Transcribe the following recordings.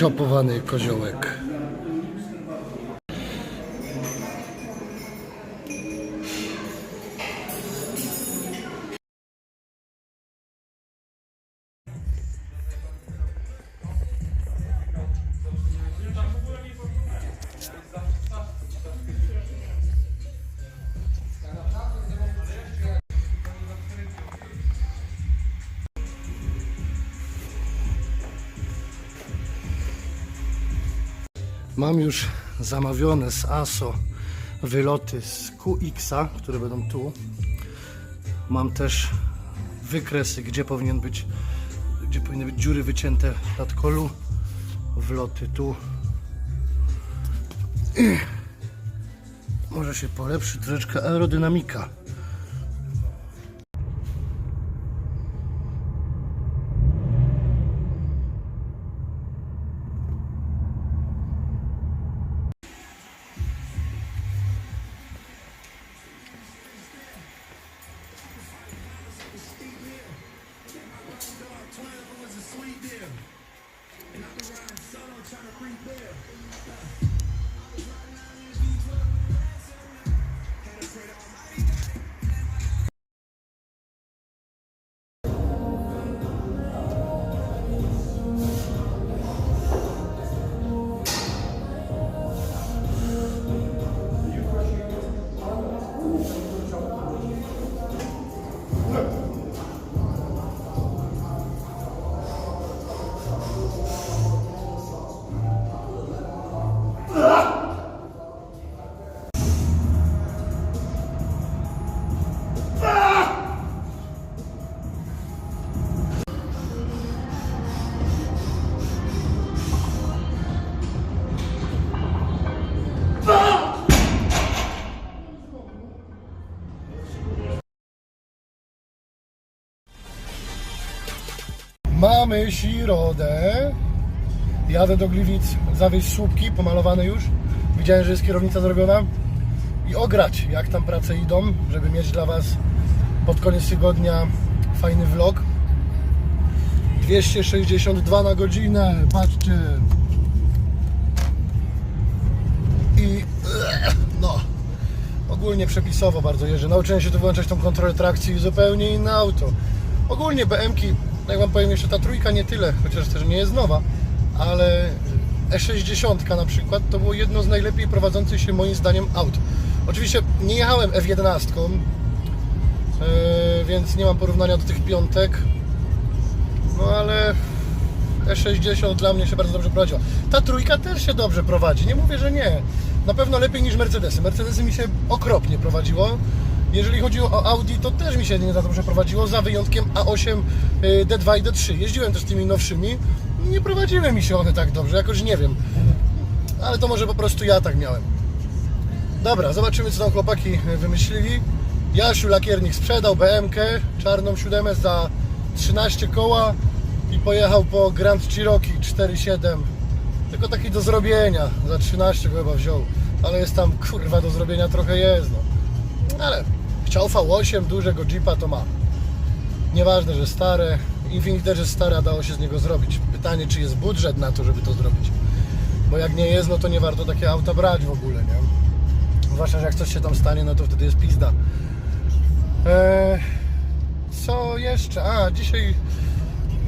Czopowany koziołek. Mam już zamawione z ASO wyloty z QX-a, które będą tu. Mam też wykresy, gdzie powinien być, gdzie powinny być dziury wycięte nad kolu. Wloty tu. Może się polepszy troszeczkę aerodynamika. Mamy środę. Jadę do Gliwic zawieźć słupki, pomalowane już. Widziałem, że jest kierownica zrobiona. I ograć, jak tam prace idą, żeby mieć dla Was pod koniec tygodnia fajny vlog. 262 na godzinę, patrzcie. I no, ogólnie przepisowo bardzo jeżdżę. Nauczyłem się tu wyłączać tą kontrolę trakcji zupełnie inne auto. Ogólnie BM-ki, jak Wam powiem jeszcze ta trójka nie tyle, chociaż też nie jest nowa, ale E60 na przykład to było jedno z najlepiej prowadzących się moim zdaniem aut. Oczywiście nie jechałem F11, yy, więc nie mam porównania do tych piątek, no ale E60 dla mnie się bardzo dobrze prowadziła. Ta trójka też się dobrze prowadzi, nie mówię, że nie. Na pewno lepiej niż Mercedesy. Mercedesy mi się okropnie prowadziło. Jeżeli chodzi o Audi, to też mi się nie za dobrze prowadziło, za wyjątkiem A8, y, D2 i D3. Jeździłem też tymi nowszymi, nie prowadziły mi się one tak dobrze, jakoś nie wiem. Ale to może po prostu ja tak miałem. Dobra, zobaczymy co tam chłopaki wymyślili. Jasiu Lakiernik sprzedał BMK, czarną 7 za 13 koła i pojechał po Grand Cherokee 4.7. Tylko taki do zrobienia, za 13 go chyba wziął. Ale jest tam, kurwa, do zrobienia trochę jest, no. Ale chciał V8, dużego Jeepa to ma. Nieważne, że stare. Infiniti też jest stare, a dało się z niego zrobić. Pytanie, czy jest budżet na to, żeby to zrobić. Bo jak nie jest, no to nie warto takie auta brać w ogóle, nie? Zwłaszcza, że jak coś się tam stanie, no to wtedy jest pizda. Eee, co jeszcze? A, dzisiaj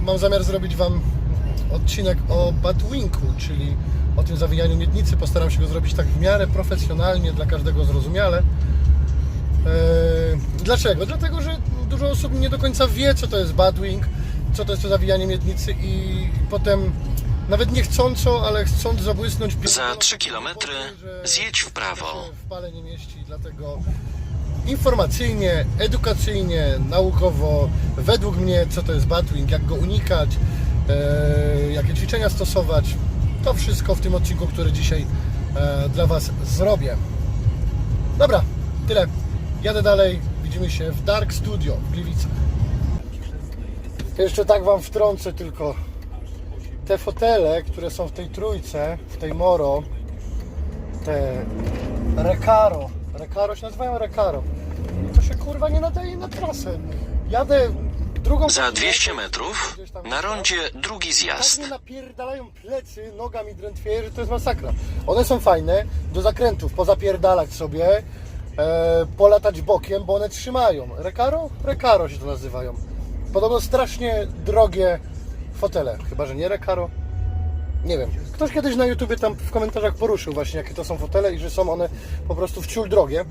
mam zamiar zrobić Wam odcinek o Batwinku, czyli o tym zawijaniu miednicy. Postaram się go zrobić tak w miarę profesjonalnie, dla każdego zrozumiale. Eee, Dlaczego? Dlatego, że dużo osób nie do końca wie, co to jest Batwing, co to jest to zawijanie miednicy i potem nawet niechcąco, ale chcąc zabłysnąć... Za 3 kilometry że zjedź w prawo. W pale nie mieści, dlatego informacyjnie, edukacyjnie, naukowo, według mnie, co to jest Batwing, jak go unikać, e, jakie ćwiczenia stosować, to wszystko w tym odcinku, który dzisiaj e, dla Was zrobię. Dobra, tyle. Jadę dalej. Widzimy się w Dark Studio w Gliwicach. Jeszcze tak Wam wtrącę tylko. Te fotele, które są w tej trójce, w tej Moro, te Recaro, Recaro się nazywają Recaro, to się kurwa nie nadaje na trasę. Jadę Drugą Za godzinę 200 metrów na rondzie drugi tak zjazd. mnie napierdalają plecy, noga mi drętwieje, że to jest masakra. One są fajne do zakrętów, pozapierdalać sobie, e, polatać bokiem, bo one trzymają. Recaro? Recaro się to nazywają. Podobno strasznie drogie fotele, chyba że nie Recaro. Nie wiem. Ktoś kiedyś na YouTubie tam w komentarzach poruszył właśnie, jakie to są fotele i że są one po prostu wciul drogie.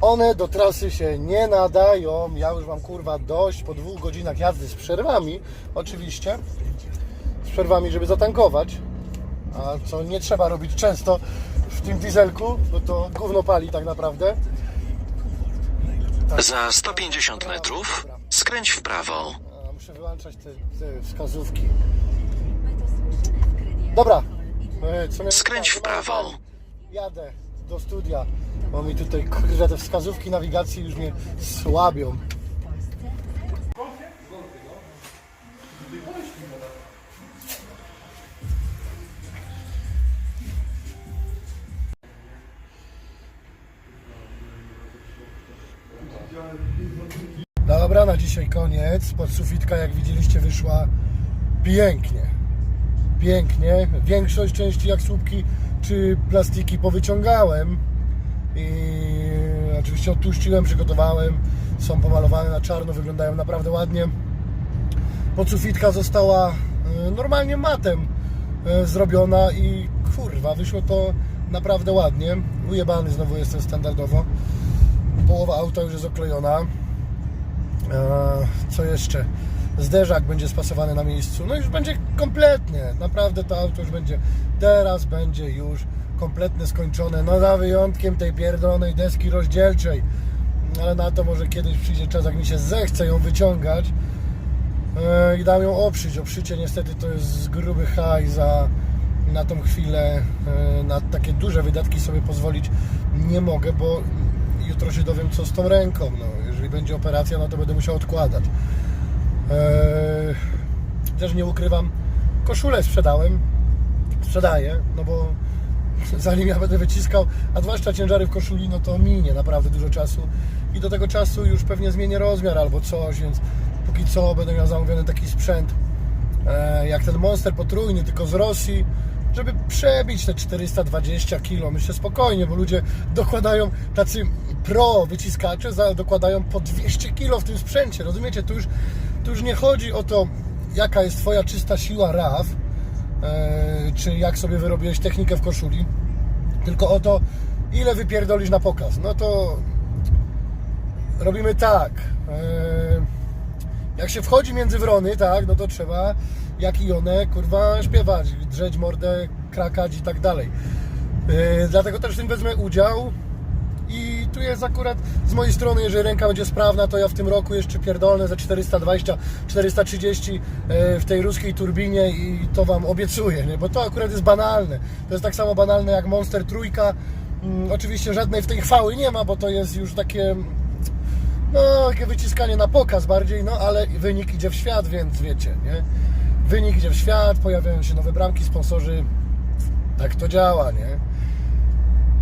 One do trasy się nie nadają. Ja już mam kurwa dość po dwóch godzinach jazdy z przerwami, oczywiście. Z przerwami, żeby zatankować. A co nie trzeba robić często w tym dieselku, bo to gówno pali tak naprawdę. Za 150 metrów skręć w prawo. A, muszę wyłączać te, te wskazówki. Dobra. E, Co Skręć w prawo. Jadę do studia, bo mi tutaj kurwa te wskazówki nawigacji już mnie słabią. Dzisiaj koniec. Podsufitka, jak widzieliście, wyszła pięknie. Pięknie. Większość części jak słupki czy plastiki powyciągałem. I oczywiście odtłuściłem, przygotowałem. Są pomalowane na czarno, wyglądają naprawdę ładnie. Podsufitka została e, normalnie matem e, zrobiona i kurwa, wyszło to naprawdę ładnie. Ujebany znowu jestem standardowo. Połowa auta już jest oklejona. Eee, Co jeszcze? Zderzak będzie spasowany na miejscu. No już będzie kompletnie. Naprawdę to auto już będzie. Teraz będzie już kompletnie skończone. No za wyjątkiem tej pierdolonej deski rozdzielczej. Ale na to może kiedyś przyjdzie czas, jak mi się zechce ją wyciągać. Eee, I dam ją oprzeć. Oprzycie niestety to jest gruby haj za na tą chwilę. eee, Na takie duże wydatki sobie pozwolić nie mogę, bo jutro się dowiem co z tą ręką. No, będzie operacja, no to będę musiał odkładać. Eee, też nie ukrywam, koszulę sprzedałem. Sprzedaję, no bo zanim ja będę wyciskał, a zwłaszcza ciężary w koszuli, no to minie naprawdę dużo czasu i do tego czasu już pewnie zmienię rozmiar albo coś, więc póki co będę miał zamówiony taki sprzęt e, jak ten Monster potrójny, tylko z Rosji, żeby przebić te 420 kg. Myślę spokojnie, bo ludzie dokładają, tacy pro wyciskacze dokładają po 200 kg w tym sprzęcie. Rozumiecie? Tu już, tu już nie chodzi o to, jaka jest Twoja czysta siła RAW, e, czy jak sobie wyrobiłeś technikę w koszuli, tylko o to, ile wypierdolisz na pokaz. No to robimy tak. e, jak się wchodzi między wrony, tak, no to trzeba jak i one, kurwa, śpiewać, drzeć mordę, krakać i tak dalej. Yy, dlatego też w tym wezmę udział i tu jest akurat z mojej strony, jeżeli ręka będzie sprawna, to ja w tym roku jeszcze pierdolę za 420, 430 yy, w tej ruskiej turbinie i to Wam obiecuję, nie? bo to akurat jest banalne. To jest tak samo banalne jak Monster Trójka. Mm, oczywiście żadnej w tej chwały nie ma, bo to jest już takie no, takie wyciskanie na pokaz bardziej, no ale wynik idzie w świat, więc wiecie, nie? Wynik idzie w świat, pojawiają się nowe bramki, sponsorzy. Tak to działa, nie?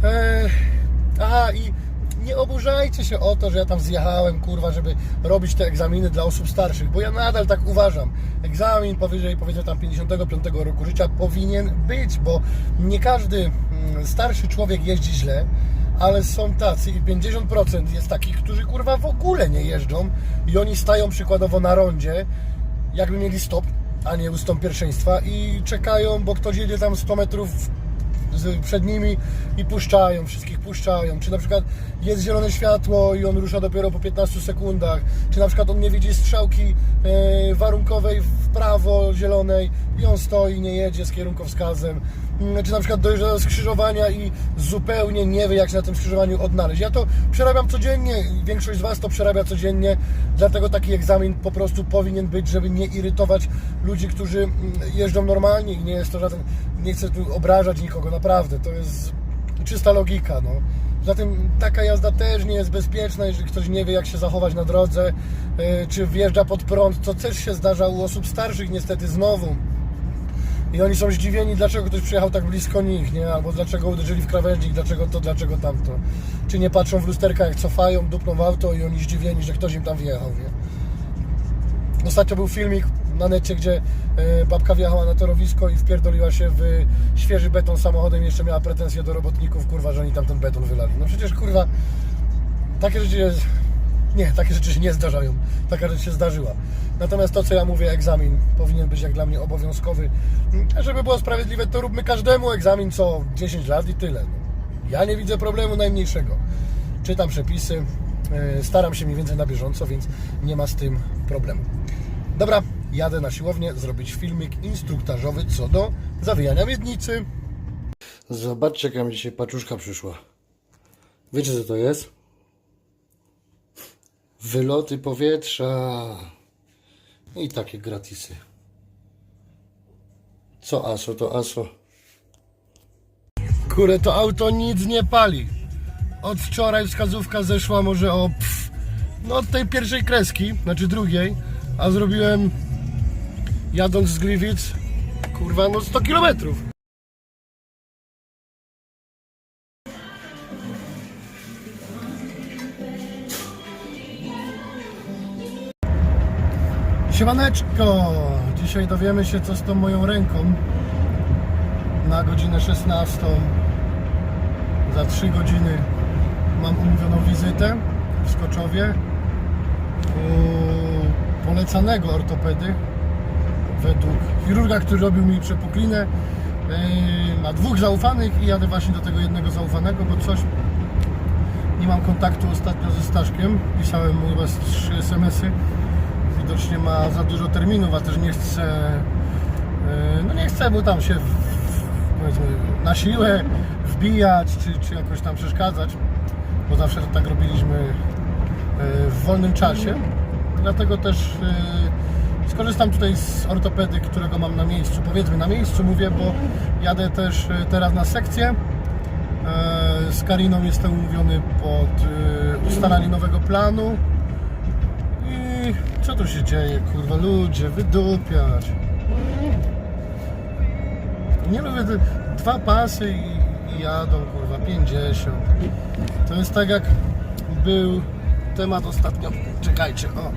Eee, aha, i nie oburzajcie się o to, że ja tam zjechałem, kurwa, żeby robić te egzaminy dla osób starszych, bo ja nadal tak uważam. Egzamin powyżej, powiedzmy tam 55 roku życia powinien być, bo nie każdy mm, starszy człowiek jeździ źle, ale są tacy i 50% jest takich, którzy kurwa w ogóle nie jeżdżą i oni stają przykładowo na rondzie, jakby mieli stop, a nie ustąp pierwszeństwa i czekają, bo ktoś jedzie tam 100 metrów przed nimi i puszczają, wszystkich puszczają. Czy na przykład jest zielone światło i on rusza dopiero po 15 sekundach, czy na przykład on nie widzi strzałki e, warunkowej w prawo zielonej i on stoi, nie jedzie z kierunkowskazem. Mm, Czy na przykład dojeżdża do skrzyżowania i zupełnie nie wie, jak się na tym skrzyżowaniu odnaleźć. Ja to przerabiam codziennie, większość z Was to przerabia codziennie, dlatego taki egzamin po prostu powinien być, żeby nie irytować ludzi, którzy mm, jeżdżą normalnie i nie jest to żaden, nie chcę tu obrażać nikogo, naprawdę, to jest czysta logika, no. Zatem taka jazda też nie jest bezpieczna, jeżeli ktoś nie wie, jak się zachować na drodze, yy, czy wjeżdża pod prąd, co też się zdarza u osób starszych niestety znowu. I oni są zdziwieni, dlaczego ktoś przyjechał tak blisko nich, nie? Albo dlaczego uderzyli w krawężnik, dlaczego to, dlaczego tamto. Czy nie patrzą w lusterka, jak cofają, dupną w auto i oni zdziwieni, że ktoś im tam wjechał, nie? Ostatnio był filmik na necie, gdzie e, babka wjechała na torowisko i wpierdoliła się w świeży beton samochodem i jeszcze miała pretensje do robotników, kurwa, że oni tam ten beton wylali. No przecież, kurwa, takie rzeczy jest... Nie, takie rzeczy się nie zdarzają. Taka rzecz się zdarzyła. Natomiast to, co ja mówię, egzamin powinien być jak dla mnie obowiązkowy. Żeby było sprawiedliwe, to róbmy każdemu egzamin co 10 lat i tyle. Ja nie widzę problemu najmniejszego. Czytam przepisy, e, staram się mniej więcej na bieżąco, więc nie ma z tym problemu. Dobra, jadę na siłownię zrobić filmik instruktażowy co do zawijania miednicy. Zobaczcie, jaka mi dzisiaj paczuszka przyszła. Wiecie, co to jest? Wyloty powietrza. I takie gratisy. Co aso, to aso. Kurde, to auto nic nie pali. Od wczoraj wskazówka zeszła może o pff, no od tej pierwszej kreski, znaczy drugiej, a zrobiłem jadąc z Gliwic kurwa no 100 kilometrów. Siemaneczko! Dzisiaj dowiemy się co z tą moją ręką na godzinę 16. Za 3 godziny mam umówioną wizytę w Skoczowie u polecanego ortopedy według chirurga, który robił mi przepuklinę Yy, ma dwóch zaufanych i jadę właśnie do tego jednego zaufanego, bo coś nie mam kontaktu ostatnio ze Staszkiem pisałem mu chyba trzy SMS-y widocznie ma za dużo terminów, a też nie chce no nie chce mu tam się powiedzmy na siłę wbijać, czy, czy jakoś tam przeszkadzać bo zawsze tak robiliśmy yy, w wolnym czasie. Dlatego też yy, skorzystam tutaj z ortopedy, którego mam na miejscu powiedzmy na miejscu mówię, bo jadę też yy, teraz na sekcję. Z Kariną jestem umówiony pod ustalanie nowego planu co tu się dzieje, kurwa, ludzie, wydupiać. Nie lubię te dwa pasy i, i jadą, kurwa, 50. To jest tak jak był temat ostatnio, czekajcie, o,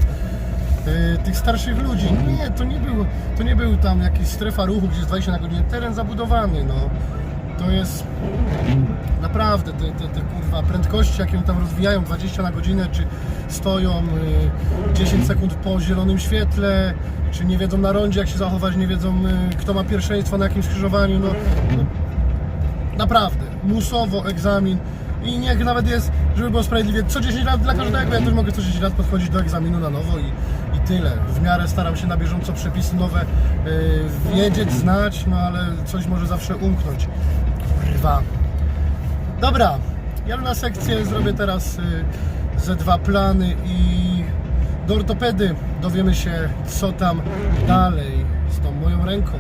yy, tych starszych ludzi. Nie, to nie było, to nie był tam jakiś strefa ruchu, gdzie jest 20 na godzinę, teren zabudowany, no. To jest naprawdę te, te, te kurwa prędkości, jakie tam rozwijają 20 na godzinę, czy stoją y, 10 sekund po zielonym świetle, czy nie wiedzą na rondzie jak się zachować, nie wiedzą y, kto ma pierwszeństwo na jakim skrzyżowaniu, no, no naprawdę, musowo egzamin. I niech nawet jest, żeby było sprawiedliwie, co 10 lat dla każdego, ja też mogę co 10 lat podchodzić do egzaminu na nowo i tyle. W miarę staram się na bieżąco przepisy nowe y, wiedzieć, znać, no ale coś może zawsze umknąć. Kurwa. Dobra, ja na sekcję zrobię teraz y, ze dwa plany i do ortopedy dowiemy się co tam dalej z tą moją ręką.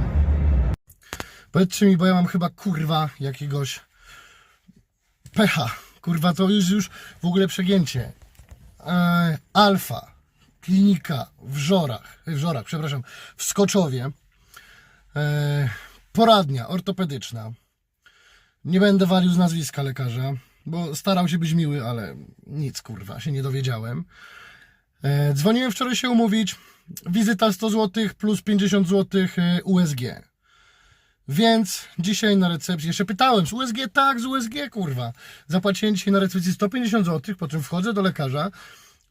Powiedzcie mi, bo ja mam chyba kurwa jakiegoś pecha. Kurwa, to już już w ogóle przegięcie. E, Alfa, klinika w Żorach, w Żorach, przepraszam, w Skoczowie. E, poradnia ortopedyczna. Nie będę walił z nazwiska lekarza, bo starał się być miły, ale nic kurwa, się nie dowiedziałem. E, dzwoniłem wczoraj się umówić. Wizyta 100 zł plus 50 zł USG. Więc dzisiaj na recepcji, jeszcze pytałem, z USG? Tak, z USG, kurwa. Zapłaciłem dzisiaj na recepcji 150 zł, po czym wchodzę do lekarza,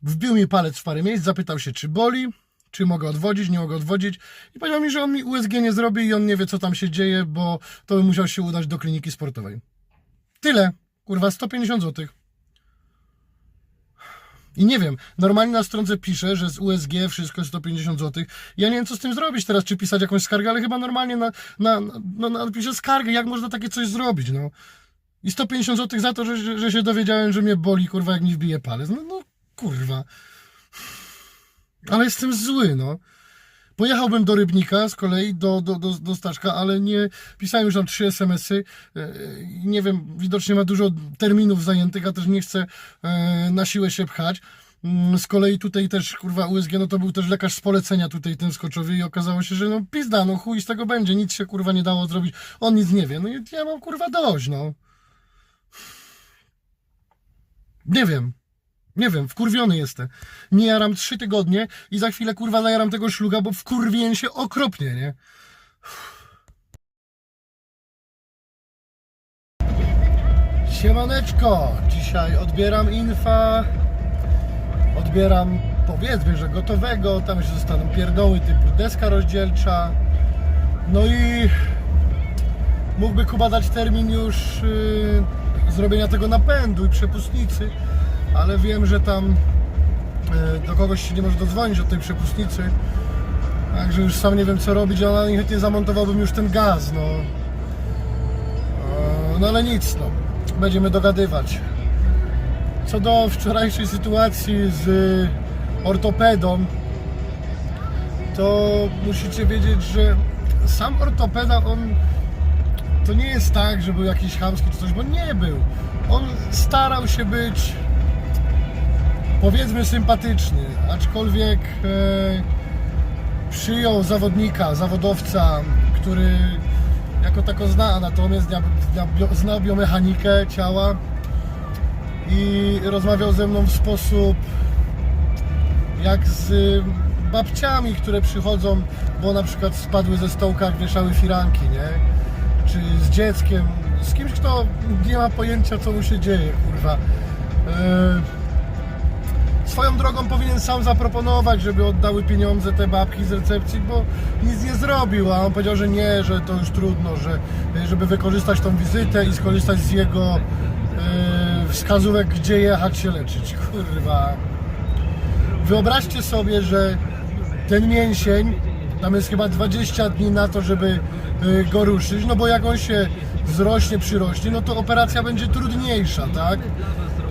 wbił mi palec w parę miejsc, zapytał się, czy boli, czy mogę odwodzić, nie mogę odwodzić i powiedział mi, że on mi USG nie zrobi i on nie wie, co tam się dzieje, bo to by musiał się udać do kliniki sportowej. Tyle, kurwa, 150 zł. I nie wiem, normalnie na stronce pisze, że z USG wszystko jest 150 zł. Ja nie wiem, co z tym zrobić teraz, czy pisać jakąś skargę, ale chyba normalnie na, na, na, napiszę skargę, jak można takie coś zrobić, no. I 150 zł za to, że, że, że się dowiedziałem, że mnie boli, kurwa, jak mi wbije palec. No, no kurwa. Ale jestem zły, no. Pojechałbym do Rybnika z kolei, do, do, do, do Staszka, ale nie pisałem już tam trzy SMS-y. e, Nie wiem, widocznie ma dużo terminów zajętych, a też nie chcę e, na siłę się pchać. Mm, Z kolei tutaj też, kurwa, USG, no to był też lekarz z polecenia tutaj ten skoczowy i okazało się, że no pizda, no chuj z tego będzie, nic się kurwa nie dało zrobić, on nic nie wie, no ja mam kurwa dość, no. Nie wiem. Nie wiem, wkurwiony jestem. Nie jaram trzy tygodnie i za chwilę kurwa zajaram tego szluga, bo wkurwiłem się okropnie, nie? Siemaneczko! Dzisiaj odbieram infa. Odbieram powiedzmy, że gotowego. Tam jeszcze zostaną pierdoły typu deska rozdzielcza. No i mógłby Kuba dać termin już yy, zrobienia tego napędu i przepustnicy, ale wiem, że tam yy, do kogoś się nie może dodzwonić od tej przepustnicy. Także już sam nie wiem co robić, ale najchętniej zamontowałbym już ten gaz, no. E, No ale nic, no. Będziemy dogadywać. Co do wczorajszej sytuacji z ortopedą, to musicie wiedzieć, że sam ortopeda, on to nie jest tak, że był jakiś chamski czy coś, bo nie był. On starał się być powiedzmy sympatyczny, aczkolwiek e, przyjął zawodnika, zawodowca, który jako tako zna anatomię, zna, zna, bio- zna biomechanikę ciała i rozmawiał ze mną w sposób jak z y, babciami, które przychodzą, bo na przykład spadły ze stołka, wieszały firanki, nie? Czy z dzieckiem, z kimś, kto nie ma pojęcia, co mu się dzieje, kurwa. E, Swoją drogą powinien sam zaproponować, żeby oddały pieniądze te babki z recepcji, bo nic nie zrobił, a on powiedział, że nie, że to już trudno, że żeby wykorzystać tą wizytę i skorzystać z jego e, wskazówek, gdzie jechać się leczyć. Kurwa. Wyobraźcie sobie, że ten mięsień, tam jest chyba 20 dni na to, żeby y, go ruszyć, no bo jak on się zrośnie, przyrośnie, no to operacja będzie trudniejsza, tak?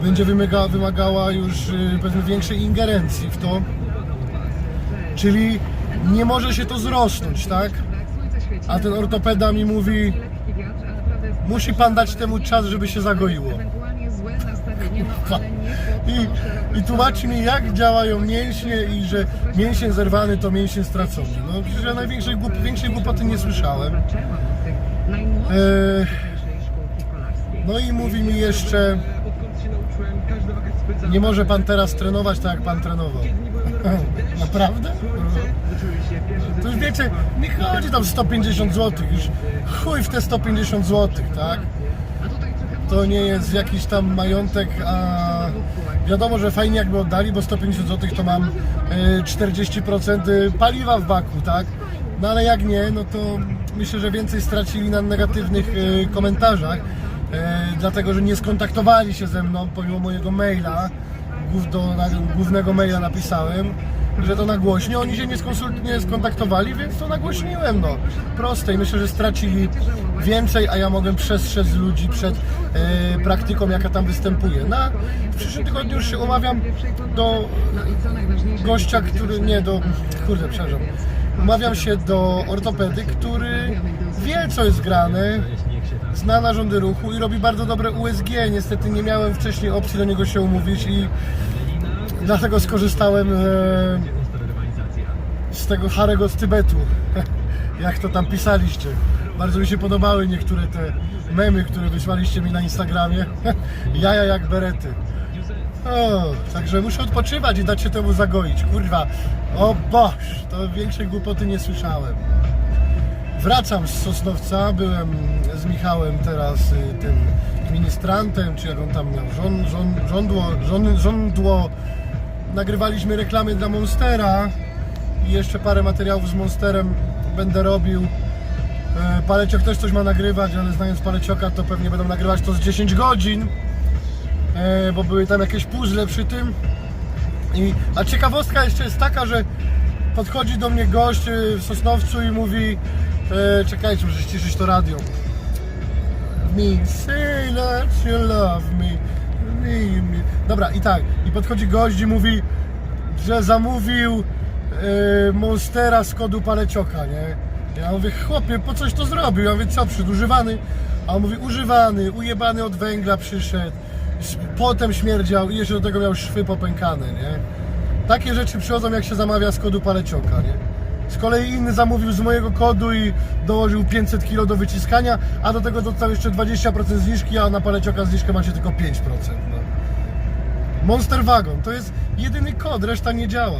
Będzie wymaga, wymagała już y, pewnie większej ingerencji w to. Czyli nie może się to zrosnąć, tak? A ten ortopeda mi mówi, musi pan dać temu czas, żeby się zagoiło. I, I tłumaczy mi, jak działają mięśnie i że mięsień zerwany to mięsień stracony. No przecież ja największej głup, większej głupoty nie słyszałem. Eee, no i mówi mi jeszcze, nie może pan teraz trenować tak, jak pan trenował. Naprawdę? To już wiecie, nie chodzi tam 150 zł, już chuj w te 150 zł, tak? to nie jest jakiś tam majątek, a wiadomo, że fajnie jakby oddali, bo 150 zł to mam e, 40% paliwa w baku, tak? No ale jak nie, no to myślę, że więcej stracili na negatywnych e, komentarzach, e, dlatego, że nie skontaktowali się ze mną pomimo mojego maila, do głównego maila napisałem, że to nagłośnie, oni się nie, skonsult, nie skontaktowali, więc to nagłośniłem, no. Proste i myślę, że stracili więcej, a ja mogłem przestrzec ludzi przed e, praktyką, jaka tam występuje. Na, w przyszłym tygodniu już się umawiam do gościa, który, nie, do, kurde, przepraszam, umawiam się do ortopedy, który wie, co jest grane, zna narządy ruchu i robi bardzo dobre USG. Niestety nie miałem wcześniej opcji do niego się umówić i dlatego skorzystałem e, z tego Harego z Tybetu. Jak to tam pisaliście. Bardzo mi się podobały niektóre te memy, które wysłaliście mi na Instagramie. Jaja jak berety. O, także muszę odpoczywać i dać się temu zagoić. Kurwa, o boż, to większej głupoty nie słyszałem. Wracam z Sosnowca, byłem z Michałem teraz y, tym ministrantem, czy jak on tam miał, żon, żon, żądło, żon, żądło. Nagrywaliśmy reklamy dla Monstera i jeszcze parę materiałów z Monsterem będę robił. E, Paleciok też coś ma nagrywać, ale znając Palecioka to pewnie będą nagrywać to z 10 godzin, e, bo były tam jakieś puzzle przy tym. I, a ciekawostka jeszcze jest taka, że podchodzi do mnie gość y, w Sosnowcu i mówi e, czekajcie, muszę ściszyć to radio me say that you love me, me, me. dobra i tak, i podchodzi gość i mówi że zamówił e, Monstera z kodu Palecioka, nie? Ja mówię, chłopie, po coś to zrobił? Ja mówię, co, przedużywany? A on mówi, używany, ujebany od węgla przyszedł, potem śmierdział i jeszcze do tego miał szwy popękane, nie? Takie rzeczy przychodzą, jak się zamawia z kodu Palecioka, nie? Z kolei inny zamówił z mojego kodu i dołożył 500 kg do wyciskania, a do tego dostał jeszcze 20% zniżki, a na Palecioka zniżkę macie tylko 5%, no. Monster Wagon, to jest jedyny kod, reszta nie działa.